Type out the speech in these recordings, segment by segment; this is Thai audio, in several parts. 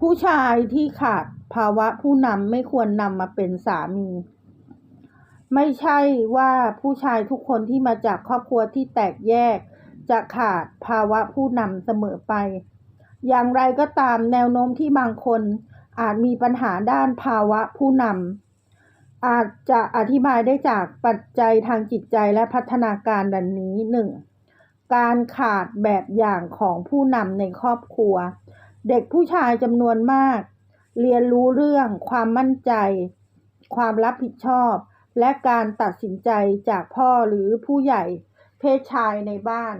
ผู้ชายที่ขาดภาวะผู้นำไม่ควรนำมาเป็นสามี ไม่ใช่ว่าผู้ชายทุกคนที่มาจากครอบครัวที่แตกแยก จะขาดภาวะผู้นำเสมอไป อย่างไรก็ตามแนวโน้มที่บางคนอาจมีปัญหาด้านภาวะผู้นำอาจจะอธิบายได้จากปัจจัยทางจิตใจและพัฒนาการดังนี้ 1. การขาดแบบอย่างของผู้นำในครอบครัว เด็กผู้ชายจำนวนมาก เรียนรู้เรื่องความมั่นใจ ความรับผิดชอบ และการตัดสินใจจากพ่อหรือผู้ใหญ่เพศชายในบ้าน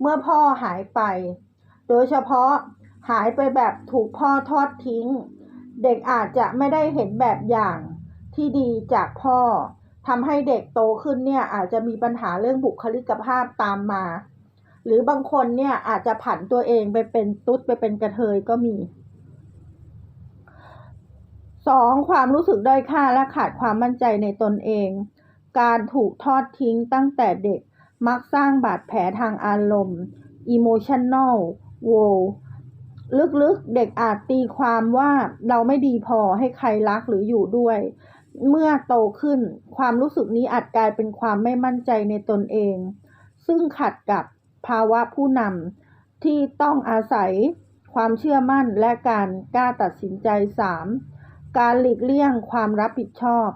เมื่อพ่อหายไป โดยเฉพาะหายไปแบบถูกพ่อทอดทิ้ง เด็กอาจจะไม่ได้เห็นแบบอย่างที่ดีจากพ่อทำให้เด็กโตขึ้นเนี่ยอาจจะมีปัญหาเรื่องบุคลิกภาพตามมา หรือบางคนเนี่ยอาจจะผันตัวเองไปเป็นตุ๊ดไปเป็นกระเทยก็มีสองความรู้สึกด้อยค่าและขาดความมั่นใจในตนเอง การถูกทอดทิ้งตั้งแต่เด็กมักสร้างบาดแผลทางอารมณ์ emotional wall ลึกๆ เด็กอาจตีความว่าเราไม่ดีพอให้ใครรักหรืออยู่ด้วย เมื่อโตขึ้นความรู้สึกนี้อาจกลายเป็นความไม่มั่นใจในตนเอง ซึ่งขัดกับ ภาวะผู้นำที่ต้องอาศัยความเชื่อมั่นและการกล้าตัดสินใจ 3. การหลีกเลี่ยงความรับผิดชอบ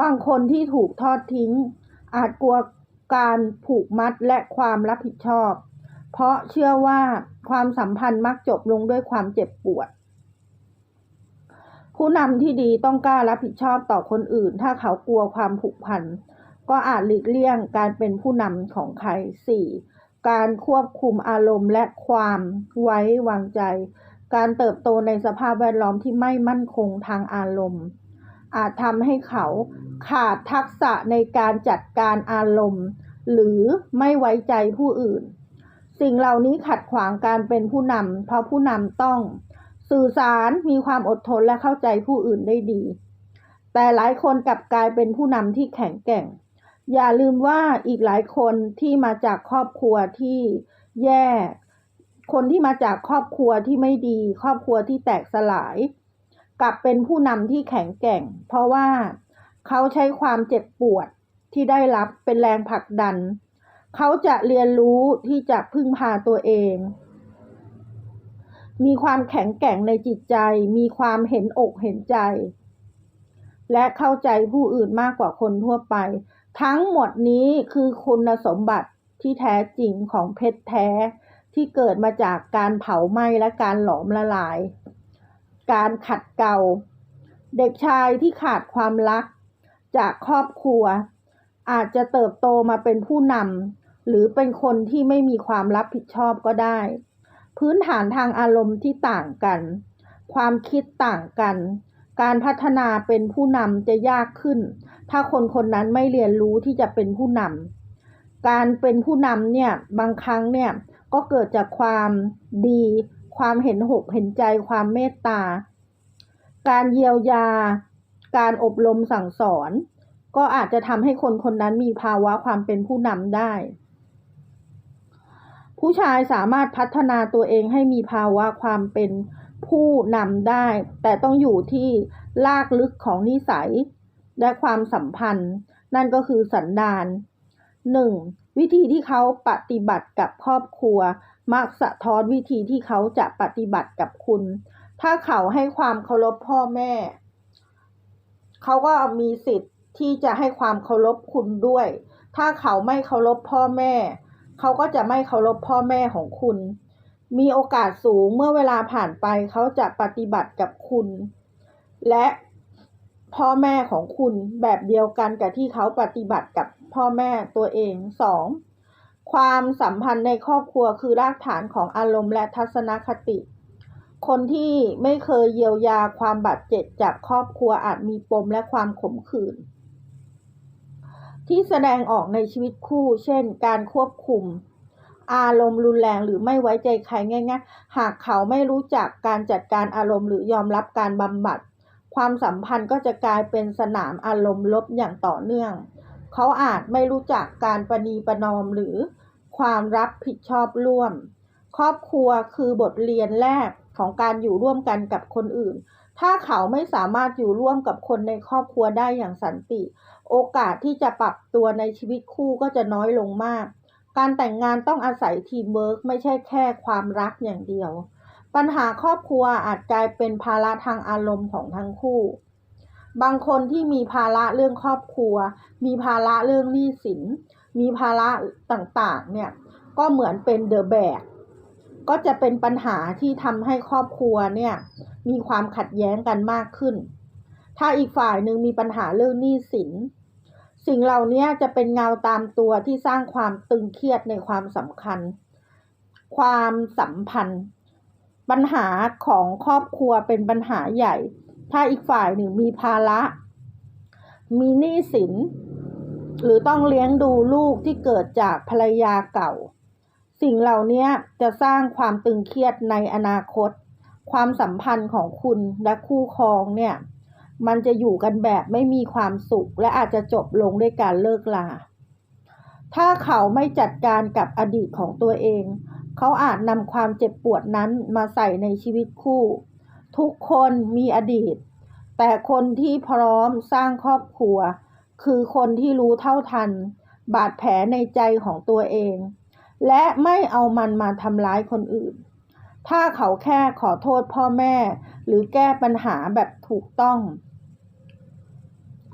บางคนที่ถูกทอดทิ้ง อาจกลัวการผูกมัดและความรับผิดชอบ เพราะเชื่อว่าความสัมพันธ์มักจบลงด้วยความเจ็บปวด ผู้นำที่ดีต้องกล้ารับผิดชอบต่อคนอื่น ถ้าเขากลัวความผูกพันก็อาจหลีกเลี่ยงการเป็นผู้นำของใคร 4. การควบคุมอารมณ์และความไว้วางใจ การเติบโตในสภาพแวดล้อมที่ไม่มั่นคงทางอารมณ์ อาจทำให้เขาขาดทักษะในการจัดการอารมณ์ หรือไม่ไว้ใจผู้อื่น สิ่งเหล่านี้ขัดขวางการเป็นผู้นำเพราะผู้นำต้อง สื่อสารมีความอดทนและเข้าใจผู้อื่นได้ดี แต่หลายคนกลับกลายเป็นผู้นำที่แข็งแกร่ง อย่าลืมว่าอีกหลายคนที่มาจากครอบครัวที่แย่ คนที่มาจากครอบครัวที่ไม่ดี ครอบครัวที่แตกสลาย กลับเป็นผู้นำที่แข็งแกร่ง เพราะว่าเขาใช้ความเจ็บปวดที่ได้รับเป็นแรงผลักดัน เขาจะเรียนรู้ที่จะพึ่งพาตัวเอง มีความแข็งแกร่งในจิตใจ มีความเห็นอกเห็นใจ และเข้าใจผู้อื่นมากกว่าคนทั่วไป ทั้งหมดนี้คือคุณสมบัติที่แท้จริงของเพชรแท้ที่เกิดมาจากการเผาไหม้และการหลอมละลาย การขัดเกลาเด็กชายที่ขาดความรัก จากครอบครัว อาจจะเติบโตมาเป็นผู้นำหรือเป็นคนที่ไม่มีความรับผิดชอบก็ได้ พื้นฐานทางอารมณ์ที่ต่างกัน ความคิดต่างกัน การพัฒนาเป็นผู้นำจะยากขึ้น ถ้าคนคนนั้นไม่เรียนรู้ที่จะเป็นผู้นำการเป็นผู้นำเนี่ยบางครั้งเนี่ยก็เกิดจากความดี ความเห็นหกเห็นใจความเมตตา การเยียวยา การอบรมสั่งสอน ก็อาจจะทำให้คนคนนั้นมีภาวะความเป็นผู้นำได้ ผู้ชายสามารถพัฒนาตัวเองให้มีภาวะความเป็นผู้นำได้ แต่ต้องอยู่ที่ลากลึกของนิสัย และความสัมพันธ์ นั่นก็คือสันดาน 1. วิธีที่เขาปฏิบัติกับครอบครัว มักสะท้อนวิธีที่เขาจะปฏิบัติกับคุณ ถ้าเขาให้ความเคารพพ่อแม่ เขาก็มีสิทธิ์ที่จะให้ความเคารพคุณด้วย ถ้าเขาไม่เคารพพ่อแม่ เขาก็จะไม่เคารพพ่อแม่ของคุณ มีโอกาสสูงเมื่อเวลาผ่านไปเขาจะปฏิบัติกับคุณ และ พ่อแม่ของคุณแบบเดียวกันกับที่เขาปฏิบัติกับพ่อแม่ตัวเองสองความสัมพันธ์ในครอบครัวคือรากฐานของอารมณ์และทัศนคติ คนที่ไม่เคยเยียวยาความบาดเจ็บจากครอบครัวอาจมีปมและความขมขื่นที่แสดงออกในชีวิตคู่ เช่น การควบคุม อารมณ์รุนแรงหรือไม่ไว้ใจใครง่ายๆ หากเขาไม่รู้จักการจัดการอารมณ์หรือยอมรับการบำบัด ความสัมพันธ์ก็จะกลายเป็นสนามอารมณ์ลบอย่างต่อเนื่อง เขาอาจไม่รู้จักการประนีประนอมหรือความรับผิดชอบร่วม ครอบครัวคือบทเรียนแรกของการอยู่ร่วมกันกับคนอื่น ถ้าเขาไม่สามารถอยู่ร่วมกับคนในครอบครัวได้อย่างสันติ โอกาสที่จะปรับตัวในชีวิตคู่ก็จะน้อยลงมาก การแต่งงานต้องอาศัยทีมเวิร์กไม่ใช่แค่ความรักอย่างเดียว ปัญหาครอบครัวอาจกลายเป็นภาระทางอารมณ์ของทั้งคู่ บางคนที่มีภาระเรื่องครอบครัว มีภาระเรื่องหนี้สิน มีภาระต่างๆ เนี่ย ก็เหมือนเป็นเดอะแบก ก็จะเป็นปัญหาที่ทำให้ครอบครัวเนี่ย มีความขัดแย้งกันมากขึ้น ถ้าอีกฝ่ายหนึ่งมีปัญหาเรื่องหนี้สิน สิ่งเหล่านี้จะเป็นเงาตามตัวที่สร้างความตึงเครียดในความสำคัญ ความสัมพันธ์ ปัญหาของครอบครัวเป็นปัญหาใหญ่ ถ้าอีกฝ่ายหนึ่งมีภาระ มีหนี้สิน หรือต้องเลี้ยงดูลูกที่เกิดจากภรรยาเก่า สิ่งเหล่านี้จะสร้างความตึงเครียดในอนาคต ความสัมพันธ์ของคุณและคู่ครองเนี่ย มันจะอยู่กันแบบไม่มีความสุข และอาจจะจบลงด้วยการเลิกลาถ้าเขาไม่จัดการกับอดีตของตัวเอง เขาอาจนำความเจ็บปวดนั้นมาใส่ในชีวิตคู่ ทุกคนมีอดีต แต่คนที่พร้อมสร้างครอบครัว คือคนที่รู้เท่าทัน บาดแผลในใจของตัวเอง และไม่เอามันมาทำร้ายคนอื่น ถ้าเขาแค่ขอโทษพ่อแม่ หรือแก้ปัญหาแบบถูกต้อง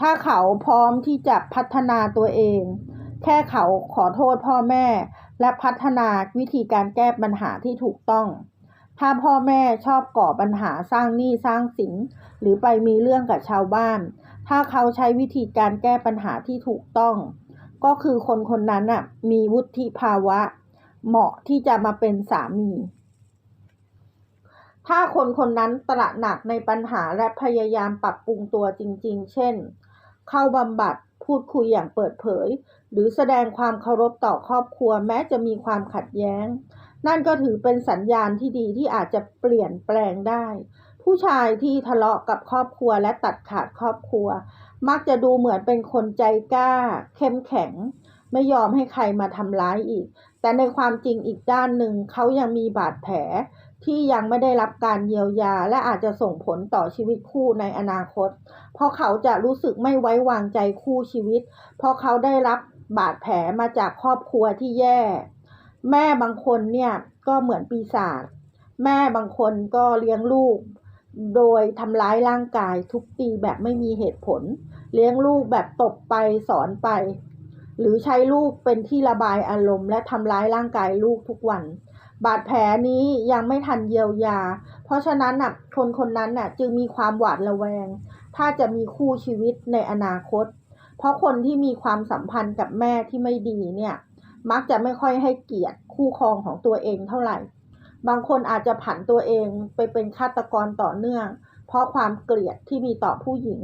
ถ้าเขาพร้อมที่จะพัฒนาตัวเอง แค่เขาขอโทษพ่อแม่ และพัฒนาวิธีการแก้ปัญหาที่ถูกต้อง ถ้าพ่อแม่ชอบก่อปัญหาสร้างหนี้สร้างสิน หรือไปมีเรื่องกับชาวบ้าน ถ้าเขาใช้วิธีการแก้ปัญหาที่ถูกต้อง ก็คือคนคนนั้นน่ะมีวุฒิภาวะ เหมาะที่จะมาเป็นสามี ถ้าคนคนนั้นตระหนักในปัญหาและพยายามปรับปรุงตัวจริง ๆ เช่น เข้าบำบัดพูดคุยอย่างเปิดเผย หรือแสดงความเคารพต่อครอบครัวแม้จะมีความขัดแย้ง นั่นก็ถือเป็นสัญญาณที่ดีที่อาจจะเปลี่ยนแปลงได้ ผู้ชายที่ทะเลาะกับครอบครัวและตัดขาดครอบครัว มักจะดูเหมือนเป็นคนใจกล้า เข้มแข็ง ไม่ยอมให้ใครมาทำร้ายอีก แต่ในความจริงอีกด้านหนึ่งเขายังมีบาดแผลที่ยังไม่ได้รับการเยียวยา และอาจจะส่งผลต่อชีวิตคู่ในอนาคต เพราะเขาจะรู้สึกไม่ไว้วางใจคู่ชีวิต เพราะเขาได้รับ บาดแผลมาจากครอบครัวที่แย่ แม่บางคนเนี่ยก็เหมือนปีศาจแม่บางคนก็เลี้ยงลูก โดยทำร้ายร่างกายทุกตีแบบไม่มีเหตุผล เลี้ยงลูกแบบตบไปสอนไป หรือใช้ลูกเป็นที่ระบายอารมณ์และทำร้ายร่างกายลูกทุกวัน บาดแผลนี้ยังไม่ทันเยียวยา เพราะฉะนั้นน่ะคนคนนั้นน่ะจึงมีความหวาดระแวง ถ้าจะมีคู่ชีวิตในอนาคต เพราะคนที่มีความสัมพันธ์กับแม่ที่ไม่ดีเนี่ย มักจะไม่ค่อยให้เกียรติคู่ครองของตัวเองเท่าไหร่ บางคนอาจจะผันตัวเองไปเป็นฆาตกรต่อเนื่อง เพราะความเกลียดที่มีต่อผู้หญิง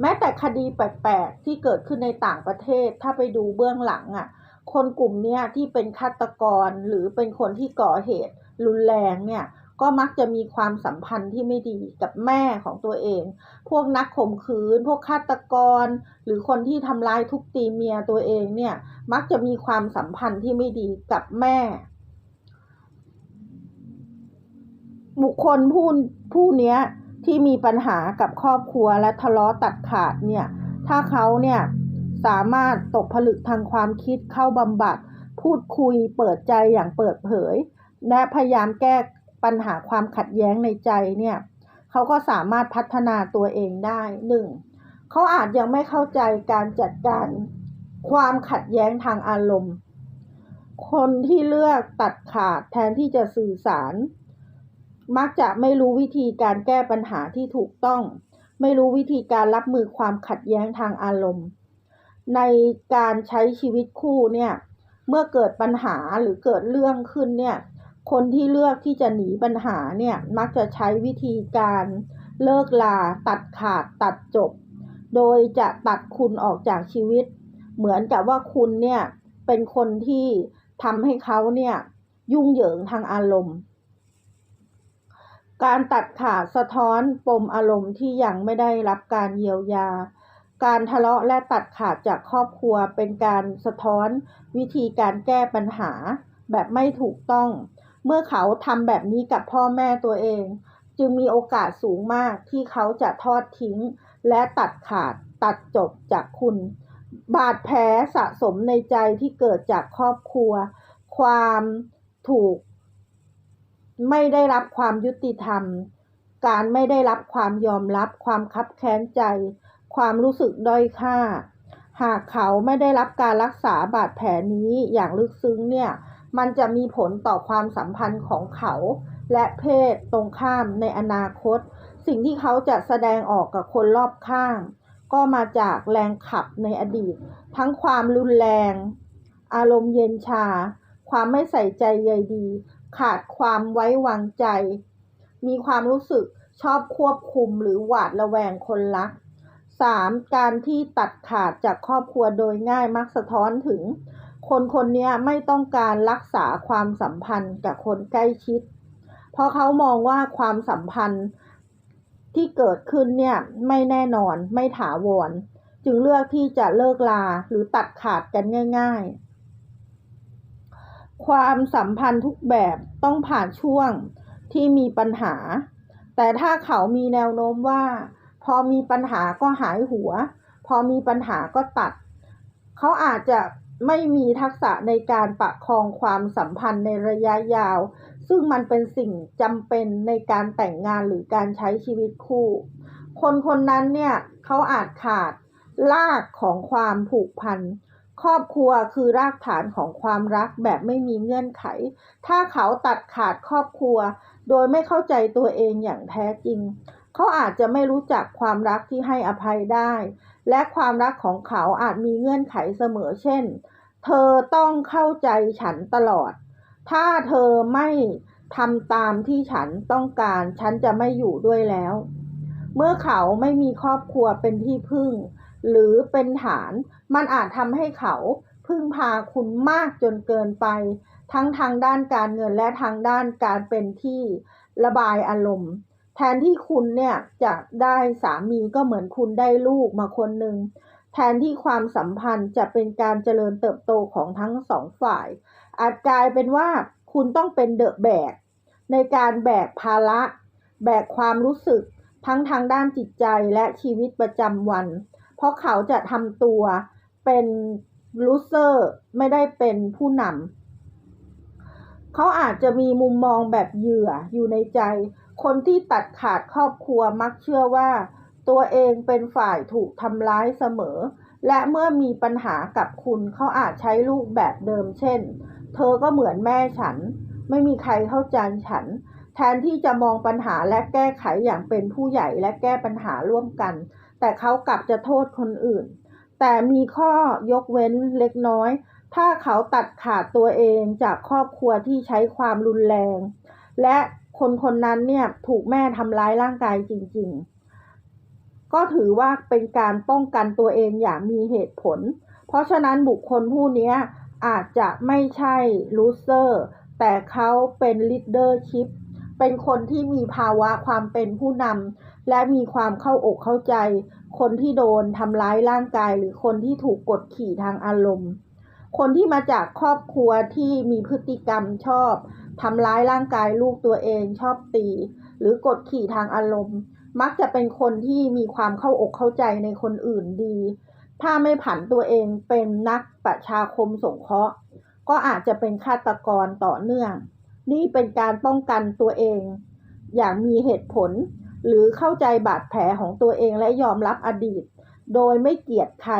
แม้แต่คดีแปลกๆที่เกิดขึ้นในต่างประเทศถ้าไปดูเบื้องหลังอะ คนกลุ่มเนี้ยที่เป็นฆาตกรหรือเป็นคนที่ก่อเหตุรุนแรงเนี่ย ก็มักจะมีความสัมพันธ์ที่ไม่ดีกับแม่ของตัวเอง พวกนักข่มขืน พวกฆาตกร หรือคนที่ทำร้ายทุบตีเมียตัวเองเนี่ย มักจะมีความสัมพันธ์ที่ไม่ดีกับแม่ บุคคลผู้ผู้เนี้ยที่มีปัญหากับครอบครัวและทะเลาะตัดขาดเนี่ย ถ้าเขาเนี่ยสามารถตกผลึกทางความคิดเข้าบำบัด พูดคุยเปิดใจอย่างเปิดเผย และพยายามแก้ ปัญหาความขัดแย้งในใจเนี่ยเขาก็สามารถพัฒนาตัวเองได้หนึ่งเขาอาจยังไม่เข้าใจการจัดการความขัดแย้งทางอารมณ์ คนที่เลือกตัดขาดแทนที่จะสื่อสาร มักจะไม่รู้วิธีการแก้ปัญหาที่ถูกต้อง ไม่รู้วิธีการรับมือความขัดแย้งทางอารมณ์ ในการใช้ชีวิตคู่เนี่ย เมื่อเกิดปัญหาหรือเกิดเรื่องขึ้นเนี่ย คนที่เลือกที่จะหนีปัญหาเนี่ยมักจะใช้วิธีการเลิกลาตัดขาดตัดจบ โดยจะตัดคุณออกจากชีวิต เหมือนกับว่าคุณเนี่ยเป็นคนที่ทำให้เขาเนี่ยยุ่งเหยิงทางอารมณ์ การตัดขาดสะท้อนปมอารมณ์ที่ยังไม่ได้รับการเยียวยา การทะเลาะและตัดขาดจากครอบครัวเป็นการสะท้อนวิธีการแก้ปัญหาแบบไม่ถูกต้อง เมื่อเขาทำแบบนี้กับพ่อแม่ตัวเอง จึงมีโอกาสสูงมากที่เขาจะทอดทิ้ง และตัดขาดตัดจบจากคุณ บาดแผลสะสมในใจที่เกิดจากครอบครัว ความถูก ไม่ได้รับความยุติธรรม การไม่ได้รับความยอมรับ ความคับแค้นใจ ความรู้สึกด้อยค่า หากเขาไม่ได้รับการรักษาบาดแผลนี้อย่างลึกซึ้งเนี่ย มันจะมีผลต่อความสัมพันธ์ของเขา และเพศตรงข้ามในอนาคต สิ่งที่เขาจะแสดงออกกับคนรอบข้าง ก็มาจากแรงขับในอดีต ทั้งความรุนแรง อารมณ์เย็นชา ความไม่ใส่ใจใยดี ขาดความไว้วางใจ มีความรู้สึกชอบควบคุมหรือหวาดระแวงคนรัก 3. การที่ตัดขาดจากครอบครัวโดยง่ายมักสะท้อนถึง คนคนนี้ไม่ต้องการรักษาความสัมพันธ์กับคนใกล้ชิด เพราะเขามองว่าความสัมพันธ์ที่เกิดขึ้นเนี่ยไม่แน่นอนไม่ถาวร จึงเลือกที่จะเลิกลาหรือตัดขาดกันง่าย ๆ ความสัมพันธ์ทุกแบบต้องผ่านช่วงที่มีปัญหา แต่ถ้าเขามีแนวโน้มว่า พอมีปัญหาก็หายหัว พอมีปัญหาก็ตัด เขาอาจจะ ไม่มีทักษะในการประคองความสัมพันธ์ในระยะยาว ซึ่งมันเป็นสิ่งจำเป็นในการแต่งงานหรือการใช้ชีวิตคู่ คนคนนั้นเนี่ยเขาอาจขาดรากของความผูกพันครอบครัวคือรากฐานของความรักแบบไม่มีเงื่อนไข ถ้าเขาตัดขาดครอบครัว โดยไม่เข้าใจตัวเองอย่างแท้จริง เขาอาจจะไม่รู้จักความรักที่ให้อภัยได้ และความรักของเขาอาจมีเงื่อนไขเสมอเช่น เธอต้องเข้าใจฉันตลอด ถ้าเธอไม่ทำตามที่ฉันต้องการ ฉันจะไม่อยู่ด้วยแล้ว เมื่อเขาไม่มีครอบครัวเป็นที่พึ่ง หรือเป็นฐาน มันอาจทำให้เขาพึ่งพาคุณมากจนเกินไป ทั้งทางด้านการเงินและทางด้านการเป็นที่ระบายอารมณ์ แทนที่คุณเนี่ยจะได้สามีก็เหมือนคุณได้ลูกมาคนหนึ่งแทนที่ความสัมพันธ์จะเป็นการเจริญเติบโตของทั้งสองฝ่าย อาจกลายเป็นว่าคุณต้องเป็นเดอะแบกในการแบกภาระ แบกความรู้สึกทั้งทางด้านจิตใจและชีวิตประจำวัน เพราะเขาจะทำตัวเป็นลูเซอร์ไม่ได้เป็นผู้นำเขาอาจจะมีมุมมองแบบเหยื่ออยู่ในใจ คนที่ตัดขาดครอบครัวมักเชื่อว่า ตัวเองเป็นฝ่ายถูกทำร้ายเสมอ และเมื่อมีปัญหากับคุณเขาอาจใช้ลูกแบบเดิมเช่น เธอก็เหมือนแม่ฉัน ไม่มีใครเข้าใจฉัน แทนที่จะมองปัญหาและแก้ไขอย่างเป็นผู้ใหญ่และแก้ปัญหาร่วมกัน แต่เขากลับจะโทษคนอื่น แต่มีข้อยกเว้นเล็กน้อย ถ้าเขาตัดขาดตัวเองจากครอบครัวที่ใช้ความรุนแรง และ คนคนนั้นเนี่ยถูกแม่ทำร้ายร่างกายจริง ๆ ก็ถือว่าเป็นการป้องกันตัวเองอย่างมีเหตุผล เพราะฉะนั้นบุคคลผู้นี้อาจจะไม่ใช่ลูเซอร์แต่เขาเป็นลีดเดอร์ชิพเป็นคนที่มีภาวะความเป็นผู้นำและมีความเข้าอกเข้าใจ คนที่โดนทำร้ายร่างกาย หรือคนที่ถูกกดขี่ทางอารมณ์ คนที่มาจากครอบครัวที่มีพฤติกรรมชอบ ทำร้ายร่างกายลูกตัวเองชอบตี หรือกดขี่ทางอารมณ์ มักจะเป็นคนที่มีความเข้าอกเข้าใจในคนอื่นดี ถ้าไม่ผันตัวเองเป็นนักประชาคมสงเคราะห์ ก็อาจจะเป็นฆาตกรต่อเนื่อง นี่เป็นการป้องกันตัวเอง อย่างมีเหตุผล หรือเข้าใจบาดแผลของตัวเองและยอมรับอดีต โดยไม่เกลียดใคร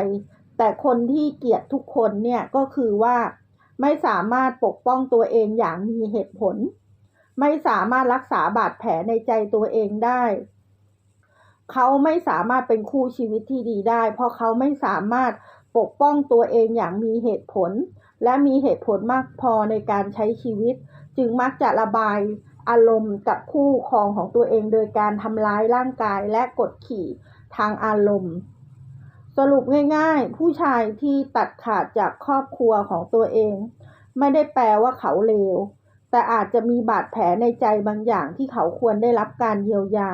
แต่คนที่เกลียดทุกคนเนี่ยก็คือว่า ไม่สามารถปกป้องตัวเองอย่างมีเหตุผล ไม่สามารถรักษาบาดแผลในใจตัวเองได้ เขาไม่สามารถเป็นคู่ชีวิตที่ดีได้ เพราะเขาไม่สามารถปกป้องตัวเองอย่างมีเหตุผล และมีเหตุผลมากพอในการใช้ชีวิต จึงมักจะระบายอารมณ์กับคู่ครองของตัวเองโดยการทำร้ายร่างกายและกดขี่ทางอารมณ์ สรุปง่ายๆ ผู้ชายที่ตัดขาดจากครอบครัวของตัวเอง ไม่ได้แปลว่าเขาเลว แต่อาจจะมีบาดแผลในใจบางอย่างที่เขาควรได้รับการเยียวยา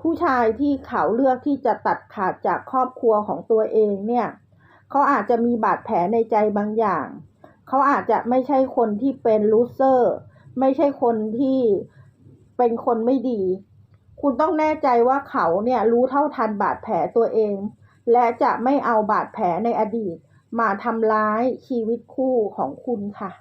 ผู้ชายที่เขาเลือกที่จะตัดขาดจากครอบครัวของตัวเองเนี่ย เขาอาจจะมีบาดแผลในใจบางอย่าง เขาอาจจะไม่ใช่คนที่เป็นลูเซอร์ ไม่ใช่คนที่เป็นคนไม่ดี คุณต้องแน่ใจว่าเขาเนี่ยรู้เท่าทันบาดแผลตัวเอง และจะไม่เอาบาดแผลในอดีตมาทำร้ายชีวิตคู่ของคุณค่ะ